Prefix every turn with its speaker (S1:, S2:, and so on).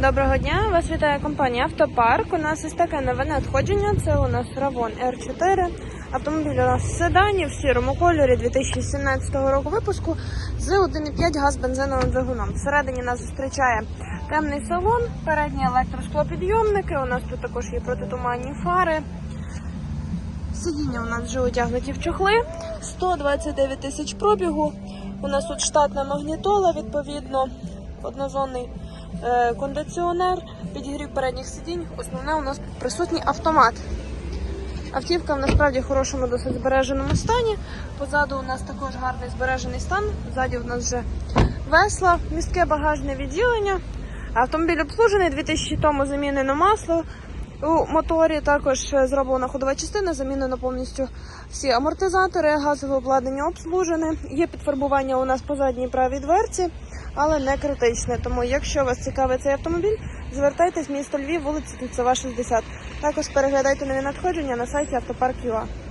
S1: Доброго дня, вас вітає компанія Автопарк. У нас ось таке нове надходження. Це у нас Равон R4. Автомобіль у нас в седані в сірому кольорі 2017 року випуску з 1,5 газ бензиновим двигуном. Всередині нас зустрічає темний салон, передні електросклопідйомники. У нас тут також є протитуманні фари. Сидіння у нас вже одягнуті в чохли. 129 тисяч пробігу. У нас тут штатна магнітола, відповідно, однозонний кондиціонер, підігрів передніх сидінь. Основне у нас присутній автомат. Автівка в насправді в хорошому, досить збереженому стані. Позаду у нас також гарний збережений стан. Ззаді у нас вже весла, містке багажне відділення. Автомобіль обслужений 2000 тому замінено масло. У моторі також е, зроблена ходова частина, замінено повністю всі амортизатори, газове обладнання обслужене. Є підфарбування у нас по задній правій дверці, але не критичне. Тому, якщо вас цікавить цей автомобіль, звертайтесь в місто Львів, вулиця Кільцева, 60. Також переглядайте нові надходження на сайті автопарк.ua.